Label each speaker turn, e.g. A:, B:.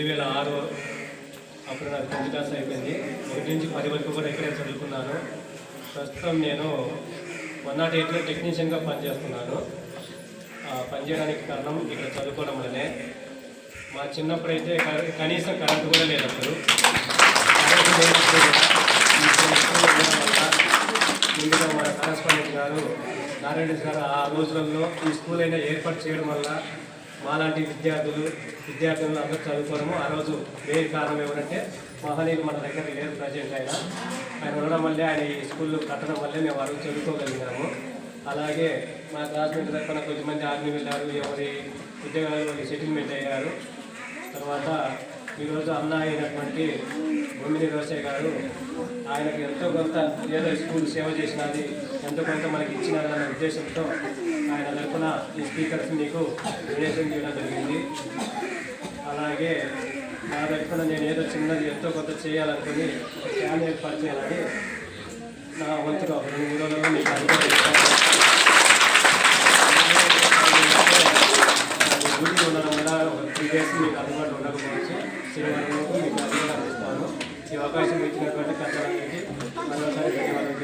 A: రెండు వేల ఆరు అప్పుడు నాకు టెన్త్ క్లాస్ అయిపోయింది. ఒకటి నుంచి పది వరకు కూడా ఇక్కడే చదువుకున్నాను. ప్రస్తుతం నేను వన్ నాట్ ఎయిట్లో టెక్నీషియన్గా పనిచేస్తున్నాను. పనిచేయడానికి కారణం ఇక్కడ చదువుకోవడం వల్లనే. మా చిన్నప్పుడైతే కనీసం కరెంటు కూడా లేదు అప్పుడు. లేనప్పుడు ముందుగా మన కరస్పాండెంట్ గారు నారాయణ గారు ఆ రోజులలో ఈ స్కూల్ అయినా ఏర్పాటు చేయడం వల్ల మాలాంటి విద్యార్థులు విద్యార్థులు అందరూ చదువుకోవడము. ఆ రోజు వేరే కారణం ఎవరంటే మహనీయులు మన దగ్గర లేరు ప్రజెంట్ ఆయన. ఆయన ఉండడం వల్లే ఆయన ఈ స్కూల్ కట్టడం వల్లే మేము ఆ రోజు చదువుకోగలిగినాము. అలాగే మా క్లాస్మేట్ తరఫున కొద్దిమంది ఆర్మీ వెళ్ళారు ఎవరి ఉద్యోగాలు సెటిల్మెంట్ అయ్యారు. తర్వాత ఈరోజు అన్న అయినటువంటి బొమ్మిని రోసయ్య గారు ఆయనకు ఎంతో కొంత ఏదో స్కూల్ సేవ చేసినది ఎంతో కొంత మనకి ఇచ్చినదన్న ఉద్దేశంతో ఆయన తరఫున ఈ స్పీకర్స్ మీకు డొనేషన్ చేయడం జరిగింది. అలాగే నా తరఫున నేను ఏదో చిన్నది ఎంతో కొంత చేయాలనుకుని ఫ్యాన్ ఏర్పాటు చేయాలని నా వంతుగా రెండు మూడు రోజుల్లో మీకు అందుబాటు ఉండడం వల్ల ఒక త్రీ డేస్ మీకు అందుబాటులో ఉండకపోవచ్చు శనివారం వరకు మీకు అందుబాటులో ఇస్తాను ఈ అవకాశం ఇచ్చినటువంటి పెద్దలకి మరోసారి ధన్యవాదాలు